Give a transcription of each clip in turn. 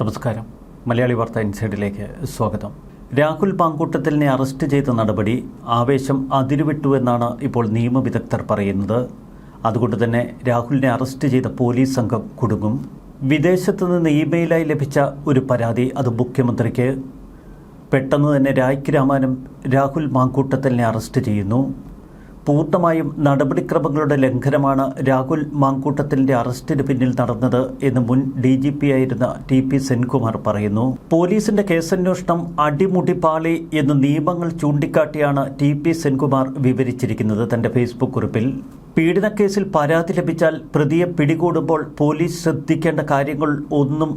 നമസ്കാരം. മലയാളി വാർത്ത ഇൻസൈഡിലേക്ക് സ്വാഗതം. രാഹുൽ പാങ്കൂട്ടത്തിലിനെ അറസ്റ്റ് ചെയ്ത നടപടി ആവേശം അതിരുവിട്ടു എന്നാണ് ഇപ്പോൾ നിയമവിദഗ്ധർ പറയുന്നത്. അതുകൊണ്ട് തന്നെ രാഹുലിനെ അറസ്റ്റ് ചെയ്ത പോലീസ് സംഘം കുടുങ്ങും. വിദേശത്ത് നിന്ന് ഇമെയിലായി ലഭിച്ച ഒരു പരാതി അത് മുഖ്യമന്ത്രിക്ക്. പെട്ടെന്ന് തന്നെ രായ്ക്ക് രാമാനം രാഹുൽ മാങ്കൂട്ടത്തലിനെ അറസ്റ്റ് ചെയ്യുന്നു. പൂർണമായും നടപടിക്രമങ്ങളുടെ ലംഘനമാണ് രാഹുൽ മാങ്കൂട്ടത്തിലിന്റെ അറസ്റ്റിന് പിന്നിൽ നടന്നത് എന്ന് മുൻ ഡി ജി പി ആയിരുന്ന ടി പി സെൻകുമാർ പറയുന്നു. പോലീസിന്റെ കേസന്വേഷണം അടിമുടിപ്പാളി എന്ന് നിയമങ്ങൾ ചൂണ്ടിക്കാട്ടിയാണ് ടി പി സെൻകുമാർ വിവരിച്ചിരിക്കുന്നത് തന്റെ ഫേസ്ബുക്ക് കുറിപ്പിൽ. പീഡനക്കേസിൽ പരാതി ലഭിച്ചാൽ പ്രതിയെ പിടികൂടുമ്പോൾ പോലീസ് ശ്രദ്ധിക്കേണ്ട കാര്യങ്ങൾ ഒന്നും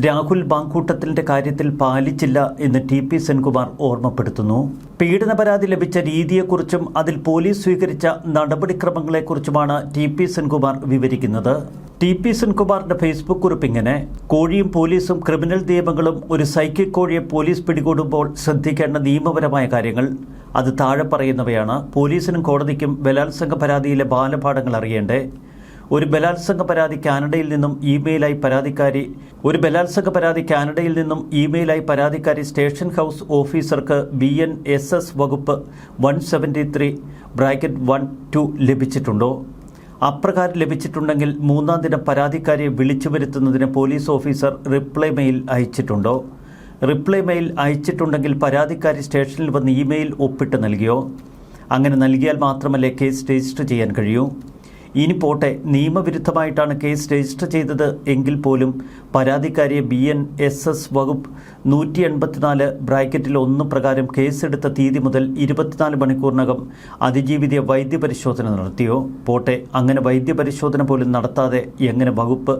രാഹുൽ ബാങ്കൂട്ടത്തിന്റെ കാര്യത്തിൽ പാലിച്ചില്ല എന്ന് ടി പി സെൻകുമാർ ഓർമ്മപ്പെടുത്തുന്നു. പീഡന പരാതി ലഭിച്ച രീതിയെക്കുറിച്ചും അതിൽ പോലീസ് സ്വീകരിച്ച നടപടിക്രമങ്ങളെക്കുറിച്ചുമാണ് ടി പി സെൻകുമാർ വിവരിക്കുന്നത്. ടി പി സെൻകുമാറിന്റെ ഫേസ്ബുക്ക് കുറിപ്പ് ഇങ്ങനെ കോഴിയും പോലീസും ക്രിമിനൽ നിയമങ്ങളും ഒരു സൈക്കിക് കോഴിയെ പോലീസ് പിടികൂടുമ്പോൾ ശ്രദ്ധിക്കേണ്ട നിയമപരമായ കാര്യങ്ങൾ. അത് താഴെ പറയുന്നവയാണ്. പോലീസിനും കോടതിക്കും ബലാത്സംഗ പരാതിയിലെ ബാലപാഠങ്ങൾ അറിയേണ്ടേ? ഒരു ബലാത്സംഗ പരാതി കാനഡയിൽ നിന്നും ഇമെയിലായി പരാതിക്കാരി ഒരു ബലാത്സംഗ പരാതി കാനഡയിൽ നിന്നും ഇമെയിലായി പരാതിക്കാരി സ്റ്റേഷൻ ഹൗസ് ഓഫീസർക്ക് ബി എൻ എസ് എസ് വകുപ്പ് one seventy three bracket one two ലഭിച്ചിട്ടുണ്ടോ? അപ്രകാരം ലഭിച്ചിട്ടുണ്ടെങ്കിൽ മൂന്നാം ദിനം പരാതിക്കാരിയെ വിളിച്ചു വരുത്തുന്നതിന് പോലീസ് ഓഫീസർ റിപ്ലൈ മെയിൽ അയച്ചിട്ടുണ്ടോ? റിപ്ലൈ മെയിൽ അയച്ചിട്ടുണ്ടെങ്കിൽ പരാതിക്കാരി സ്റ്റേഷനിൽ വന്ന് ഇമെയിൽ ഒപ്പിട്ട് നൽകിയോ? അങ്ങനെ നൽകിയാൽ മാത്രമല്ലേ കേസ് രജിസ്റ്റർ ചെയ്യാൻ കഴിയൂ? ഇനി പോട്ടെ നിയമവിരുദ്ധമായിട്ടാണ് കേസ് രജിസ്റ്റർ ചെയ്തത് എങ്കിൽ പോലും പരാതിക്കാരിയെ ബി എൻ എസ് എസ് വകുപ്പ് നൂറ്റി എൺപത്തിനാല് ബ്രാക്കറ്റിൽ ഒന്ന് പ്രകാരം കേസെടുത്ത തീയതി മുതൽ ഇരുപത്തിനാല് മണിക്കൂറിനകം അതിജീവിതയെ വൈദ്യപരിശോധന നടത്തിയോ? പോട്ടെ അങ്ങനെ വൈദ്യപരിശോധന പോലും നടത്താതെ എങ്ങനെ വകുപ്പ്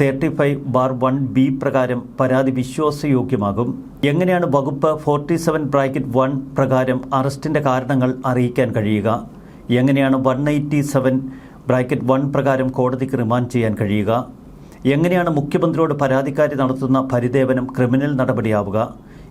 thirty five bar one B പ്രകാരം പരാതി വിശ്വാസയോഗ്യമാകും? എങ്ങനെയാണ് വകുപ്പ് ഫോർട്ടി സെവൻ ബ്രാക്കറ്റ് വൺ പ്രകാരം അറസ്റ്റിന്റെ കാരണങ്ങൾ അറിയിക്കാൻ കഴിയുക? എങ്ങനെയാണ് one eighty seven bracket one പ്രകാരം കോടതിക്ക് റിമാൻഡ് ചെയ്യാൻ കഴിയുക. എങ്ങനെയാണ് മുഖ്യമന്ത്രിയോട് പരാതിക്കാരി നടത്തുന്ന പരിദേവനം ക്രിമിനൽ നടപടിയാവുക?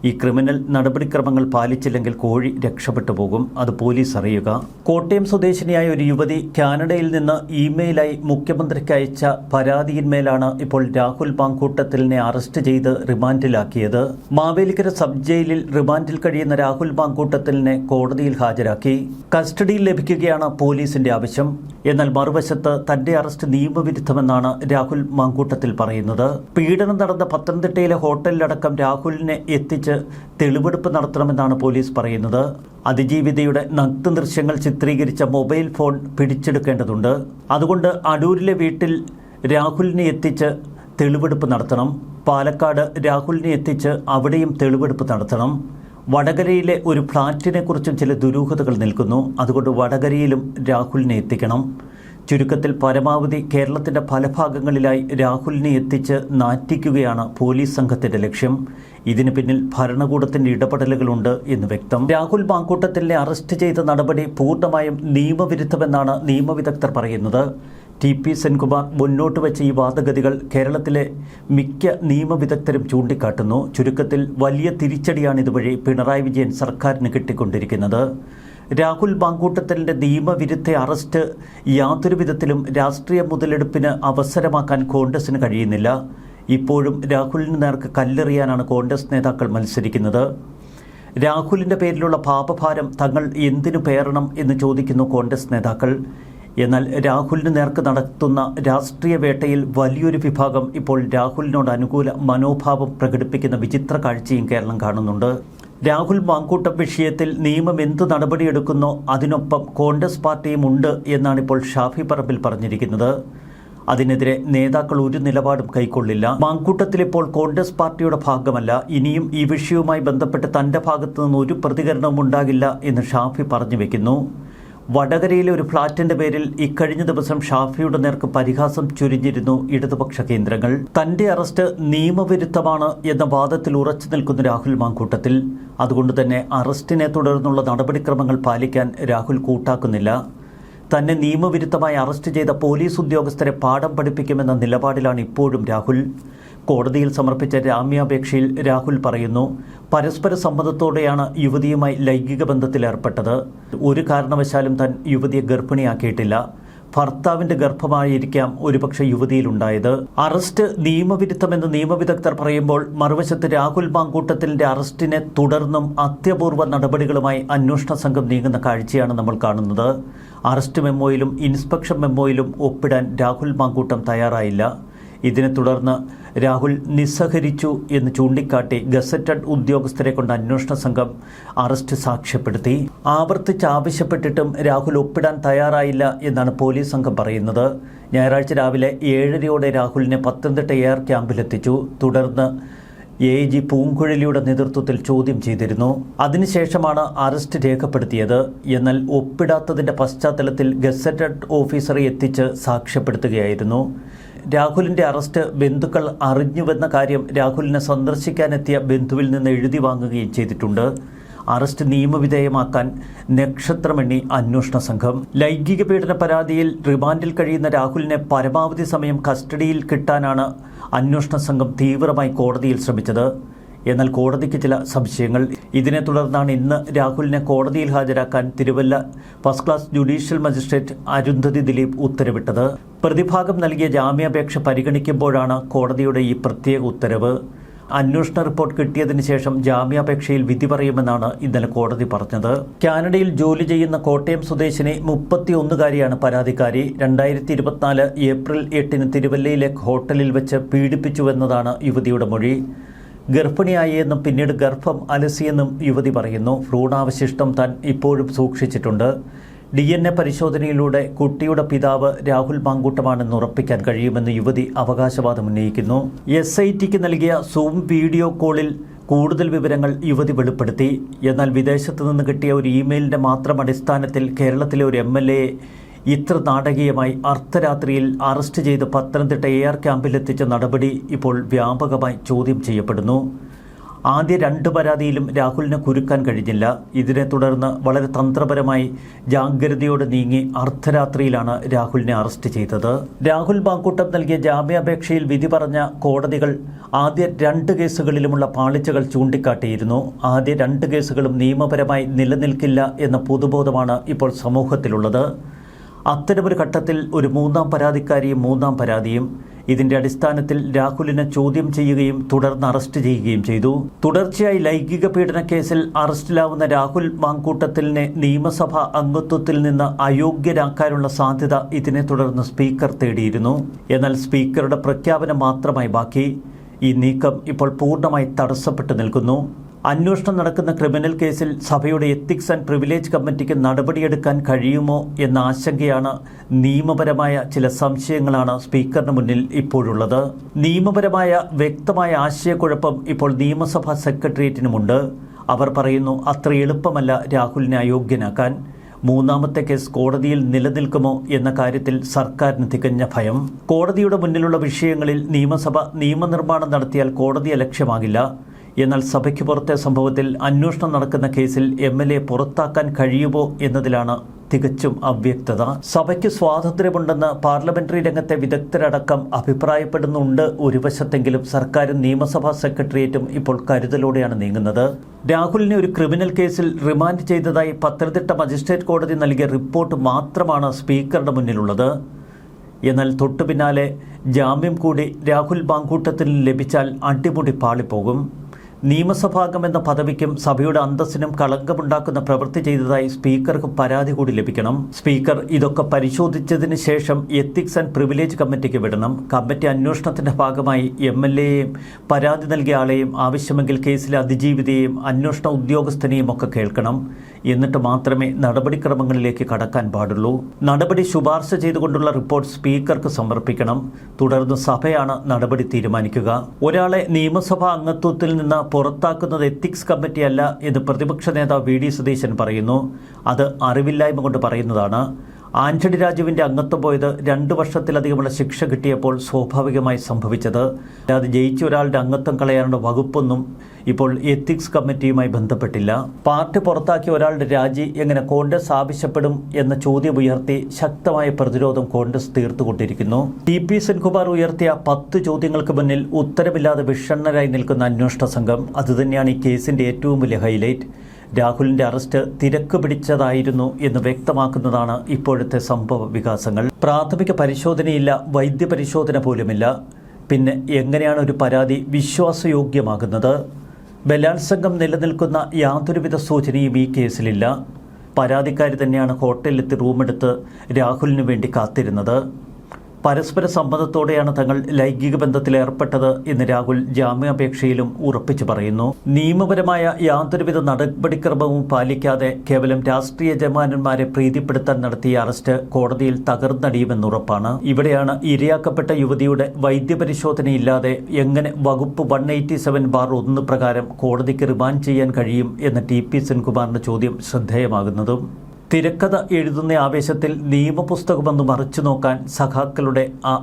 ഈ ക്രിമിനൽ നടപടിക്രമങ്ങൾ പാലിച്ചില്ലെങ്കിൽ കോഴി രക്ഷപ്പെട്ടു പോകും. അത് പോലീസ് അറിയുക. കോട്ടയം സ്വദേശിനിയായ ഒരു യുവതി കാനഡയിൽ നിന്ന് ഇമെയിലായി മുഖ്യമന്ത്രിക്ക് അയച്ച പരാതിയിന്മേലാണ് ഇപ്പോൾ രാഹുൽ പാങ്കൂട്ടത്തിലിനെ അറസ്റ്റ് ചെയ്ത് റിമാൻഡിലാക്കിയത്. മാവേലിക്കര സബ് ജയിലിൽ റിമാൻഡിൽ കഴിയുന്ന രാഹുൽ പാങ്കൂട്ടത്തിലിനെ കോടതിയിൽ ഹാജരാക്കി. കസ്റ്റഡിയിൽ ലഭിക്കുകയാണ് പോലീസിന്റെ ആവശ്യം. എന്നാൽ മറുവശത്ത് തന്റെ അറസ്റ്റ് നിയമവിരുദ്ധമെന്നാണ് രാഹുൽ മാങ്കൂട്ടത്തിൽ പറയുന്നത്. പീഡനം നടന്ന പത്തനംതിട്ടയിലെ ഹോട്ടലിലടക്കം രാഹുലിനെ എത്തിച്ച് തെളിവെടുപ്പ് നടത്തണമെന്നാണ് പോലീസ് പറയുന്നത്. അതിജീവിതയുടെ നഗ്ന ദൃശ്യങ്ങൾ ചിത്രീകരിച്ച മൊബൈൽ ഫോൺ പിടിച്ചെടുക്കേണ്ടതുണ്ട്. അതുകൊണ്ട് അടൂരിലെ വീട്ടിൽ രാഹുലിനെ എത്തിച്ച് തെളിവെടുപ്പ് നടത്തണം. പാലക്കാട് രാഹുലിനെ എത്തിച്ച് അവിടെയും തെളിവെടുപ്പ് നടത്തണം. വടകരയിലെ ഒരു ഫ്ളാറ്റിനെ കുറിച്ചും ചില ദുരൂഹതകൾ നിൽക്കുന്നു. അതുകൊണ്ട് വടകരയിലും രാഹുലിനെ എത്തിക്കണം. ചുരുക്കത്തിൽ പരമാവധി കേരളത്തിന്റെ പല ഭാഗങ്ങളിലായി രാഹുലിനെ എത്തിച്ച് നാറ്റിക്കുകയാണ് പോലീസ് സംഘത്തിന്റെ ലക്ഷ്യം. ഇതിന് പിന്നിൽ ഭരണകൂടത്തിന്റെ ഇടപെടലുകളുണ്ട് എന്ന് വ്യക്തം. രാഹുൽ മാങ്കൂട്ടത്തിലെ അറസ്റ്റ് ചെയ്ത നടപടി പൂർണമായും നിയമവിരുദ്ധമെന്നാണ് നിയമവിദഗ്ധർ പറയുന്നത്. ടി പി സെൻകുമാർ മുന്നോട്ട് വെച്ച ഈ വാദഗതികൾ കേരളത്തിലെ മിക്ക നിയമവിദഗ്ധരും ചൂണ്ടിക്കാട്ടുന്നു. ചുരുക്കത്തിൽ വലിയ തിരിച്ചടിയാണ് ഇതുവഴി പിണറായി വിജയൻ സർക്കാരിന് കിട്ടിക്കൊണ്ടിരിക്കുന്നത്. രാഹുൽ മാങ്കൂട്ടത്തലിന്റെ നിയമവിരുദ്ധ അറസ്റ്റ് യാതൊരു വിധത്തിലും രാഷ്ട്രീയ മുതലെടുപ്പിന് അവസരമാക്കാൻ കോൺഗ്രസിന് കഴിയുന്നില്ല. ഇപ്പോഴും രാഹുലിന് നേർക്ക് കല്ലെറിയാനാണ് കോൺഗ്രസ് നേതാക്കൾ മത്സരിക്കുന്നത്. രാഹുലിന്റെ പേരിലുള്ള പാപഭാരം തങ്ങൾ എന്തിനു പേരണം എന്ന് ചോദിക്കുന്നു കോൺഗ്രസ് നേതാക്കൾ. എന്നാൽ രാഹുലിന് നേർക്ക് നടത്തുന്ന രാഷ്ട്രീയ വേട്ടയിൽ വലിയൊരു വിഭാഗം ഇപ്പോൾ രാഹുലിനോട് അനുകൂല മനോഭാവം പ്രകടിപ്പിക്കുന്ന വിചിത്ര കാഴ്ചയും കേരളം കാണുന്നുണ്ട്. രാഹുൽ മാങ്കൂട്ടം വിഷയത്തിൽ നിയമം എന്ത് നടപടിയെടുക്കുന്നോ അതിനൊപ്പം കോൺഗ്രസ് പാർട്ടിയും ഉണ്ട് എന്നാണ് ഇപ്പോൾ ഷാഫി പറമ്പിൽ പറഞ്ഞിരിക്കുന്നത്. അതിനെതിരെ നേതാക്കൾ ഒരു നിലപാടും കൈക്കൊള്ളില്ല. മാങ്കൂട്ടത്തിൽ ഇപ്പോൾ കോൺഗ്രസ് പാർട്ടിയുടെ ഭാഗമല്ല. ഇനിയും ഈ വിഷയവുമായി ബന്ധപ്പെട്ട് തന്റെ ഭാഗത്തു നിന്ന് ഒരു പ്രതികരണവും ഉണ്ടാകില്ല എന്ന് ഷാഫി പറഞ്ഞു വെക്കുന്നു. വടകരയിലെ ഒരു ഫ്ളാറ്റിന്റെ പേരിൽ ഇക്കഴിഞ്ഞ ദിവസം ഷാഫിയുടെ നേർക്ക് പരിഹാസം ചുരിഞ്ഞിരുന്നു ഇടതുപക്ഷ കേന്ദ്രങ്ങൾ. തന്റെ അറസ്റ്റ് നിയമവിരുദ്ധമാണ് എന്ന വാദത്തിൽ ഉറച്ചു നിൽക്കുന്ന രാഹുൽ മാങ്കൂട്ടത്തിൽ. അതുകൊണ്ട് തന്നെ അറസ്റ്റിനെ തുടർന്നുള്ള നടപടിക്രമങ്ങൾ പാലിക്കാൻ രാഹുൽ കൂട്ടാക്കുന്നില്ല. തന്നെ നിയമവിരുദ്ധമായി അറസ്റ്റ് ചെയ്ത പോലീസ് ഉദ്യോഗസ്ഥരെ പാഠം പഠിപ്പിക്കുമെന്ന നിലപാടിലാണ് ഇപ്പോഴും രാഹുൽ. കോടതിയിൽ സമർപ്പിച്ച ജാമ്യാപേക്ഷയിൽ രാഹുൽ പറയുന്നു പരസ്പര സമ്മതത്തോടെയാണ് യുവതിയുമായി ലൈംഗിക ബന്ധത്തിലേർപ്പെട്ടത്. ഒരു കാരണവശാലും താൻ യുവതിയെ ഗർഭിണിയാക്കിയിട്ടില്ല. ഭർത്താവിന്റെ ഗർഭമായിരിക്കാം ഒരുപക്ഷെ യുവതിയിലുണ്ടായത്. അറസ്റ്റ് നിയമവിരുദ്ധമെന്ന് നിയമവിദഗ്ധർ പറയുമ്പോൾ മറുവശത്ത് രാഹുൽ മാങ്കൂട്ടത്തിന്റെ അറസ്റ്റിനെ തുടർന്നും അത്യപൂർവ നടപടികളുമായി അന്വേഷണ സംഘം നീങ്ങുന്ന കാഴ്ചയാണ് നമ്മൾ കാണുന്നത്. അറസ്റ്റ് മെമ്മോയിലും ഇൻസ്പെക്ഷൻ മെമ്മോയിലും ഒപ്പിടാൻ രാഹുൽ മാങ്കൂട്ടം തയ്യാറായില്ല. ഇതിനെ തുടർന്ന് രാഹുൽ നിസ്സഹരിച്ചു എന്ന് ചൂണ്ടിക്കാട്ടി ഗസറ്റഡ് ഉദ്യോഗസ്ഥരെ കൊണ്ട് അന്വേഷണ സംഘം അറസ്റ്റ് സാക്ഷ്യപ്പെടുത്തി. ആവർത്തിച്ച് ആവശ്യപ്പെട്ടിട്ടും രാഹുൽ ഒപ്പിടാൻ തയ്യാറായില്ല എന്നാണ് പോലീസ് സംഘം പറയുന്നത്. ഞായറാഴ്ച രാവിലെ ഏഴരയോടെ രാഹുലിനെ പത്തനംതിട്ട എയർ ക്യാമ്പിലെത്തിച്ചു. തുടർന്ന് എ ജി പൂങ്കുഴലിയുടെ നേതൃത്വത്തിൽ ചോദ്യം ചെയ്തിരുന്നു. അതിനുശേഷമാണ് അറസ്റ്റ് രേഖപ്പെടുത്തിയത്. എന്നാൽ ഒപ്പിടാത്തതിന്റെ പശ്ചാത്തലത്തിൽ ഗസറ്റഡ് ഓഫീസറെ എത്തിച്ച് സാക്ഷ്യപ്പെടുത്തുകയായിരുന്നു. രാഹുലിന്റെ അറസ്റ്റ് ബന്ധുക്കൾ അറിഞ്ഞുവെന്ന കാര്യം രാഹുലിനെ സന്ദർശിക്കാനെത്തിയ ബന്ധുവിൽ നിന്ന് എഴുതി വാങ്ങുകയും ചെയ്തിട്ടുണ്ട്. അറസ്റ്റ് നിയമവിധേയമാക്കാൻ നക്ഷത്രമെണ്ണി അന്വേഷണ സംഘം. ലൈംഗിക പീഡന പരാതിയിൽ റിമാൻഡിൽ കഴിയുന്ന രാഹുലിനെ പരമാവധി സമയം കസ്റ്റഡിയിൽ കിട്ടാനാണ് അന്വേഷണ സംഘം തീവ്രമായി കോടതിയിൽ ശ്രമിച്ചത്. എന്നാൽ കോടതിക്ക് ചില സംശയങ്ങൾ. ഇതിനെ തുടർന്നാണ് ഇന്ന് രാഹുലിനെ കോടതിയിൽ ഹാജരാക്കാൻ Thiruvalla first class judicial magistrate Arundhathi Dileep ഉത്തരവിട്ടത്. പ്രതിഭാഗം നൽകിയ ജാമ്യാപേക്ഷ പരിഗണിക്കുമ്പോഴാണ് കോടതിയുടെ ഈ പ്രത്യേക ഉത്തരവ്. അന്വേഷണ റിപ്പോർട്ട് കിട്ടിയതിനു ശേഷം ജാമ്യാപേക്ഷയിൽ വിധി പറയുമെന്നാണ് ഇന്നലെ കോടതി പറഞ്ഞത്. കാനഡയിൽ ജോലി ചെയ്യുന്ന കോട്ടയം സ്വദേശിനി മുപ്പത്തിയൊന്നുകാരിയാണ് പരാതിക്കാരി. രണ്ടായിരത്തി ഇരുപത്തിനാല് ഏപ്രിൽ എട്ടിന് തിരുവല്ലയിലെ ഹോട്ടലിൽ വെച്ച് പീഡിപ്പിച്ചുവെന്നതാണ് യുവതിയുടെ മൊഴി. ഗർഭിണിയായെന്നും പിന്നീട് ഗർഭം അലസിയെന്നും യുവതി പറയുന്നു. ഭ്രൂണാവശിഷ്ടം താൻ ഇപ്പോഴും സൂക്ഷിച്ചിട്ടുണ്ട്. ഡി എൻ എ പരിശോധനയിലൂടെ കുട്ടിയുടെ പിതാവ് രാഹുൽ മാങ്കൂട്ടമാണെന്ന് ഉറപ്പിക്കാൻ കഴിയുമെന്ന് യുവതി അവകാശവാദം ഉന്നയിക്കുന്നു. എസ് ഐ ടിക്ക് നൽകിയ സൂം വീഡിയോ കോളിൽ കൂടുതൽ വിവരങ്ങൾ യുവതി വെളിപ്പെടുത്തി. എന്നാൽ വിദേശത്ത് നിന്ന് കിട്ടിയ ഒരു ഇമെയിലിന്റെ മാത്രം അടിസ്ഥാനത്തിൽ കേരളത്തിലെ ഒരു എം എൽ എ ഇത്ര നാടകീയമായി അർദ്ധരാത്രിയിൽ അറസ്റ്റ് ചെയ്ത് പത്തനംതിട്ട എയർ ക്യാമ്പിലെത്തിച്ച നടപടി ഇപ്പോൾ വ്യാപകമായി ചോദ്യം ചെയ്യപ്പെടുന്നു. ആദ്യ രണ്ട് പരാതിയിലും രാഹുലിനെ കുരുക്കാൻ കഴിഞ്ഞില്ല. ഇതിനെ തുടർന്ന് വളരെ തന്ത്രപരമായി ജാഗ്രതയോടെ നീങ്ങി അർദ്ധരാത്രിയിലാണ് രാഹുലിനെ അറസ്റ്റ് ചെയ്തത്. രാഹുൽ ബാങ്കൂട്ടം നൽകിയ ജാമ്യാപേക്ഷയിൽ വിധി പറഞ്ഞ കോടതികൾ ആദ്യ രണ്ട് കേസുകളിലുമുള്ള പാളിച്ചകൾ ചൂണ്ടിക്കാട്ടിയിരുന്നു. ആദ്യ രണ്ട് കേസുകളും നിയമപരമായി നിലനിൽക്കില്ല എന്ന പൊതുബോധമാണ് ഇപ്പോൾ സമൂഹത്തിലുള്ളത്. അത്തരമൊരു ഘട്ടത്തിൽ ഒരു മൂന്നാം പരാതിക്കാരിയും മൂന്നാം പരാതിയും ഇതിന്റെ അടിസ്ഥാനത്തിൽ രാഹുലിനെ ചോദ്യം ചെയ്യുകയും തുടർന്ന് അറസ്റ്റ് ചെയ്യുകയും ചെയ്തു. തുടർച്ചയായി ലൈംഗിക പീഡന കേസിൽ അറസ്റ്റിലാവുന്ന രാഹുൽ മാങ്കൂട്ടത്തിലിനെ നിയമസഭാ അംഗത്വത്തിൽ നിന്ന് അയോഗ്യരാക്കാനുള്ള സാധ്യത ഇതിനെ തുടർന്ന് സ്പീക്കർ തേടിയിരുന്നു. എന്നാൽ സ്പീക്കറുടെ പ്രഖ്യാപനം മാത്രമായി ബാക്കി. ഈ നീക്കം ഇപ്പോൾ പൂർണമായി തടസ്സപ്പെട്ടു നിൽക്കുന്നു. അന്വേഷണം നടക്കുന്ന ക്രിമിനൽ കേസിൽ സഭയുടെ എത്തിക്സ് ആൻഡ് പ്രിവിലേജ് കമ്മിറ്റിക്ക് നടപടിയെടുക്കാൻ കഴിയുമോ എന്ന ആശങ്കയാണ് നിയമപരമായ ചില സംശയങ്ങളാണ് സ്പീക്കറിന് മുന്നിൽ ഇപ്പോഴുള്ളത്. നിയമപരമായ വ്യക്തമായ ആശയക്കുഴപ്പം ഇപ്പോൾ നിയമസഭാ സെക്രട്ടേറിയറ്റിനുമുണ്ട്. അവർ പറയുന്നു അത്ര എളുപ്പമല്ല രാഹുലിനെ അയോഗ്യനാക്കാൻ. മൂന്നാമത്തെ കേസ് കോടതിയിൽ നിലനിൽക്കുമോ എന്ന കാര്യത്തിൽ സർക്കാരിന് തികഞ്ഞ ഭയം. കോടതിയുടെ മുന്നിലുള്ള വിഷയങ്ങളിൽ നിയമസഭ നിയമനിർമ്മാണം നടത്തിയാൽ കോടതിയെ ലക്ഷ്യമാകില്ല. എന്നാൽ സഭയ്ക്ക് പുറത്തെ സംഭവത്തിൽ അന്വേഷണം നടക്കുന്ന കേസിൽ എം എൽ എ പുറത്താക്കാൻ കഴിയുമോ എന്നതിലാണ് തികച്ചും അവ്യക്തത. സഭയ്ക്ക് സ്വാതന്ത്ര്യമുണ്ടെന്ന് പാർലമെന്ററി രംഗത്തെ വിദഗ്ധരടക്കം അഭിപ്രായപ്പെടുന്നുണ്ട്. ഒരു വശത്തെങ്കിലും സർക്കാരും നിയമസഭാ സെക്രട്ടേറിയറ്റും ഇപ്പോൾ കരുതലോടെയാണ് നീങ്ങുന്നത്. രാഹുലിനെ ഒരു ക്രിമിനൽ കേസിൽ റിമാൻഡ് ചെയ്തതായി പത്തനംതിട്ട മജിസ്ട്രേറ്റ് കോടതി നൽകിയ റിപ്പോർട്ട് മാത്രമാണ് സ്പീക്കറുടെ മുന്നിലുള്ളത്. എന്നാൽ തൊട്ടു പിന്നാലെ ജാമ്യം കൂടി രാഹുൽ ബാങ്കൂട്ടത്തിൽ ലഭിച്ചാൽ അടിമുടി പാളിപ്പോകും. നിയമസഭാംഗം എന്ന പദവിക്കും സഭയുടെ അന്തസ്സിനും കളങ്കമുണ്ടാക്കുന്ന പ്രവൃത്തി ചെയ്തതായി സ്പീക്കർക്ക് പരാതി കൂടി ലഭിക്കണം. സ്പീക്കർ ഇതൊക്കെ പരിശോധിച്ചതിന് ശേഷം എത്തിക്സ് ആൻഡ് പ്രിവിലേജ് കമ്മിറ്റിക്ക് വിടണം. കമ്മിറ്റി അന്വേഷണത്തിന്റെ ഭാഗമായി എം എൽ പരാതി നൽകിയ ആളെയും ആവശ്യമെങ്കിൽ കേസിലെ അതിജീവിതയെയും അന്വേഷണ ഉദ്യോഗസ്ഥനെയും ഒക്കെ കേൾക്കണം. എന്നിട്ട് മാത്രമേ നടപടിക്രമങ്ങളിലേക്ക് കടക്കാൻ പാടുള്ളൂ. നടപടി ശുപാർശ ചെയ്തുകൊണ്ടുള്ള റിപ്പോർട്ട് സ്പീക്കർക്ക് സമർപ്പിക്കണം. തുടർന്ന് സഭയാണ് നടപടി തീരുമാനിക്കുക. ഒരാളെ നിയമസഭാ അംഗത്വത്തിൽ നിന്ന് പുറത്താക്കുന്നത് എത്തിക്സ് കമ്മിറ്റിയല്ല എന്ന് പ്രതിപക്ഷ നേതാവ് വി ഡി സതീശൻ പറയുന്നു. അത് അറിവില്ലായ്മ കൊണ്ട് പറയുന്നതാണ്. ആന്റണി രാജുവിന്റെ അംഗത്വം പോയത് രണ്ടു വർഷത്തിലധികമുള്ള ശിക്ഷ കിട്ടിയപ്പോൾ സ്വാഭാവികമായി സംഭവിച്ചത്. അല്ലാതെ ജയിച്ച ഒരാളുടെ അംഗത്വം കളയാനുള്ള വകുപ്പൊന്നും ഇപ്പോൾ എത്തിക്സ് കമ്മിറ്റിയുമായി ബന്ധപ്പെട്ടില്ല. പാർട്ടി പുറത്താക്കിയ ഒരാളുടെ രാജി എങ്ങനെ കോൺഗ്രസ് ആവശ്യപ്പെടും എന്ന ചോദ്യം ഉയർത്തി ശക്തമായ പ്രതിരോധം കോൺഗ്രസ് തീർത്തുകൊണ്ടിരിക്കുന്നു. ടി പി സെൻകുമാർ ഉയർത്തിയ പത്ത് ചോദ്യങ്ങൾക്ക് മുന്നിൽ ഉത്തരമില്ലാതെ വിഷണ്ണരായി നിൽക്കുന്ന അന്വേഷണ സംഘം അതുതന്നെയാണ് ഈ കേസിന്റെ ഏറ്റവും വലിയ ഹൈലൈറ്റ് രാഹുലിന്റെ അറസ്റ്റ് തിരക്ക് പിടിച്ചതായിരുന്നു എന്ന് വ്യക്തമാക്കുന്നതാണ് ഇപ്പോഴത്തെ സംഭവ വികാസങ്ങൾ. പ്രാഥമിക പരിശോധനയില്ല വൈദ്യപരിശോധന പോലുമില്ല. പിന്നെ എങ്ങനെയാണ് ഒരു പരാതി വിശ്വാസയോഗ്യമാകുന്നത്? ബലാത്സംഗം നിലനിൽക്കുന്ന യാതൊരുവിധ സൂചനയും ഈ കേസിലില്ല. പരാതിക്കാരി തന്നെയാണ് ഹോട്ടലിലെത്തി റൂമെടുത്ത് രാഹുലിന് വേണ്ടി കാത്തിരുന്നത്. പരസ്പര സമ്മതത്തോടെയാണ് തങ്ങൾ ലൈംഗിക ബന്ധത്തിൽ ഏർപ്പെട്ടത് എന്ന് രാഹുൽ ജാമ്യാപേക്ഷയിലും ഉറപ്പിച്ചു പറയുന്നു. നിയമപരമായ യാതൊരുവിധ നടപടിക്രമവും പാലിക്കാതെ കേവലം രാഷ്ട്രീയ ജമാനന്മാരെ പ്രീതിപ്പെടുത്താൻ നടത്തിയ അറസ്റ്റ് കോടതിയിൽ തകർന്നടിയുമെന്നുറപ്പാണ് ഇവിടെയാണ് ഇരയാക്കപ്പെട്ട യുവതിയുടെ വൈദ്യപരിശോധനയില്ലാതെ എങ്ങനെ വകുപ്പ് വൺ എയ്റ്റി സെവൻ ബാർ ഒന്ന് പ്രകാരം കോടതിക്ക് റിമാൻഡ് ചെയ്യാൻ കഴിയും എന്ന ടി പി സെൻകുമാറിന്റെ ചോദ്യം ശ്രദ്ധേയമാകുന്നതും തിരക്കഥ എഴുതുന്ന ആവേശത്തിൽ നിയമപുസ്തകമൊന്ന് മറിച്ചു നോക്കാൻ സഖാക്കളുടെ ആ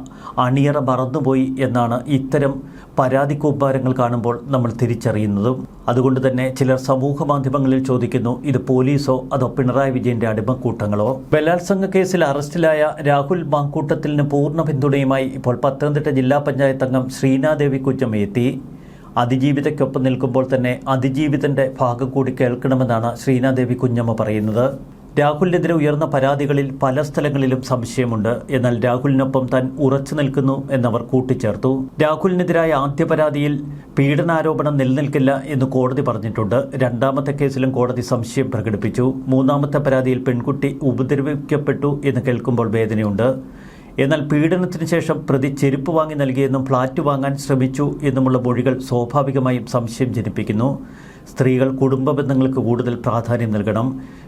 അണിയറ മറന്നുപോയി എന്നാണ് ഇത്തരം പരാതി കൂമ്പാരങ്ങൾ കാണുമ്പോൾ നമ്മൾ തിരിച്ചറിയുന്നതും. അതുകൊണ്ട് തന്നെ ചിലർ സമൂഹ മാധ്യമങ്ങളിൽ ചോദിക്കുന്നു ഇത് പോലീസോ അതോ പിണറായി വിജയന്റെ അടിമക്കൂട്ടങ്ങളോ? ബലാത്സംഗ കേസിൽ അറസ്റ്റിലായ രാഹുൽ മാങ്കൂട്ടത്തിന് പൂർണ പിന്തുണയുമായി ഇപ്പോൾ പത്തനംതിട്ട ജില്ലാ പഞ്ചായത്ത് അംഗം ശ്രീനാദേവി കുറ്റമ്മ എത്തി അതിജീവിതയ്ക്കൊപ്പം നിൽക്കുമ്പോൾ തന്നെ അതിജീവിതന്റെ ഭാഗം കൂടി കേൾക്കണമെന്നാണ് ശ്രീനാദേവി കുഞ്ഞമ്മ പറയുന്നത്. രാഹുലിനെതിരെ ഉയർന്ന പരാതികളിൽ പല സ്ഥലങ്ങളിലും സംശയമുണ്ട്. എന്നാൽ രാഹുലിനൊപ്പം താൻ ഉറച്ചു നിൽക്കുന്നു എന്നവർ കൂട്ടിച്ചേർത്തു. രാഹുലിനെതിരായ ആദ്യ പരാതിയിൽ പീഡനാരോപണം നിലനിൽക്കില്ല എന്ന് കോടതി പറഞ്ഞിട്ടുണ്ട്. രണ്ടാമത്തെ കേസിലും കോടതി സംശയം പ്രകടിപ്പിച്ചു. മൂന്നാമത്തെ പരാതിയിൽ പെൺകുട്ടി ഉപദ്രവിക്കപ്പെട്ടു എന്ന് കേൾക്കുമ്പോൾ വേദനയുണ്ട്. എന്നാൽ പീഡനത്തിന് ശേഷം പ്രതി ചെരുപ്പ് വാങ്ങി നൽകിയെന്നും ഫ്ളാറ്റ് വാങ്ങാൻ ശ്രമിച്ചു എന്നുമുള്ള മൊഴികൾ സ്വാഭാവികമായും സംശയം ജനിപ്പിക്കുന്നു. സ്ത്രീകൾ കുടുംബ ബന്ധങ്ങൾക്ക് കൂടുതൽ പ്രാധാന്യം നൽകണം.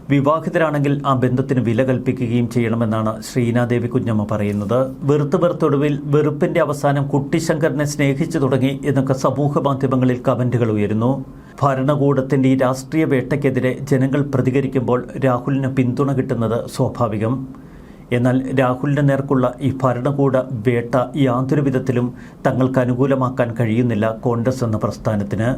വിവാഹിതരാണെങ്കിൽ ആ ബന്ധത്തിന് വില കൽപ്പിക്കുകയും ചെയ്യണമെന്നാണ് ശ്രീനാദേവി കുഞ്ഞമ്മ പറയുന്നത്. വെറുത്ത് വെറുത്തൊടുവിൽ വെറുപ്പിന്റെ അവസാനം കുട്ടിശങ്കറിനെ സ്നേഹിച്ചു തുടങ്ങി എന്നൊക്കെ സമൂഹ മാധ്യമങ്ങളിൽ കമന്റുകൾ ഉയരുന്നു. ഭരണകൂടത്തിന്റെ ഈ രാഷ്ട്രീയ വേട്ടയ്ക്കെതിരെ ജനങ്ങൾ പ്രതികരിക്കുമ്പോൾ രാഹുലിന് പിന്തുണ കിട്ടുന്നത് സ്വാഭാവികം. എന്നാൽ രാഹുലിന് നേർക്കുള്ള ഈ ഭരണകൂട വേട്ട യാതൊരു വിധത്തിലും തങ്ങൾക്ക് അനുകൂലമാക്കാൻ കഴിയുന്നില്ല കോൺഗ്രസ് എന്ന പ്രസ്ഥാനത്തിന്.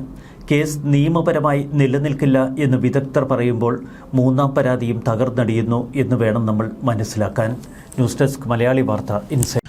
കേസ് നിയമപരമായി നിലനിൽക്കില്ല എന്ന് വിദഗ്ധർ പറയുമ്പോൾ മൂന്നാം പരാതിയും തകർന്നടിയുന്നു എന്ന് വേണം നമ്മൾ മനസ്സിലാക്കാൻ. ന്യൂസ് ഡെസ്ക് മലയാളി വാർത്ത ഇൻസൈറ്റ്